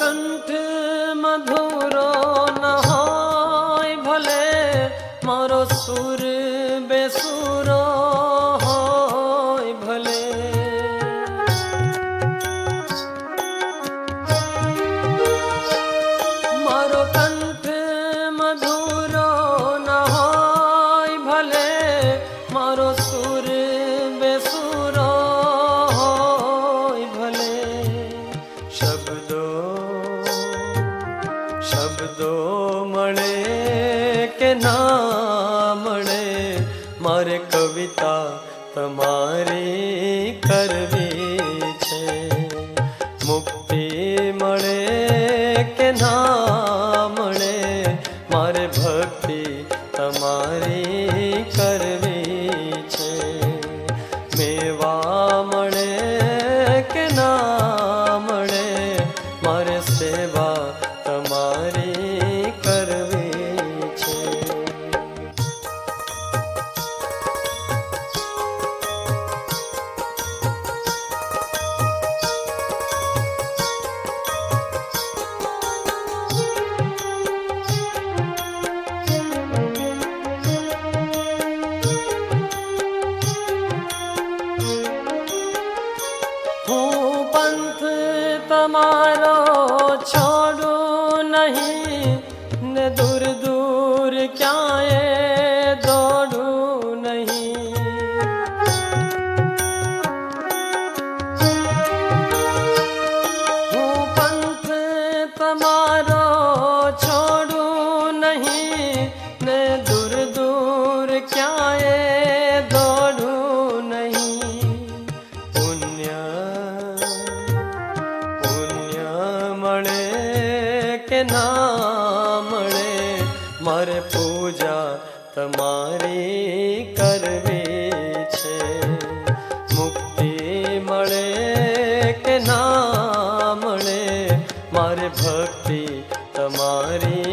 কণ্ঠ মধুর না হয় ভলে, মর সুর বেসুর হয় ভলে। মর কণ্ঠ মধুর না হয় ভলে, মর সুর શબ્દો મળે કે ના મળે? મારે કવિતા તમારી કરવી છે. મુક્તિ મળે કે ના મળે? મારે ભક્તિ તમારી કરવી છે. મેવા મળે કે ના મળે? મારે સેવા તમારો છોડું નહીં ને દૂર દૂર ક્યાંય દોડું નહીં. હું પંથ તમારો ના મળે મારે પૂજા તમારી કરવી છે. મુક્તિ મળે કે ના મળે મારે ભક્તિ તમારી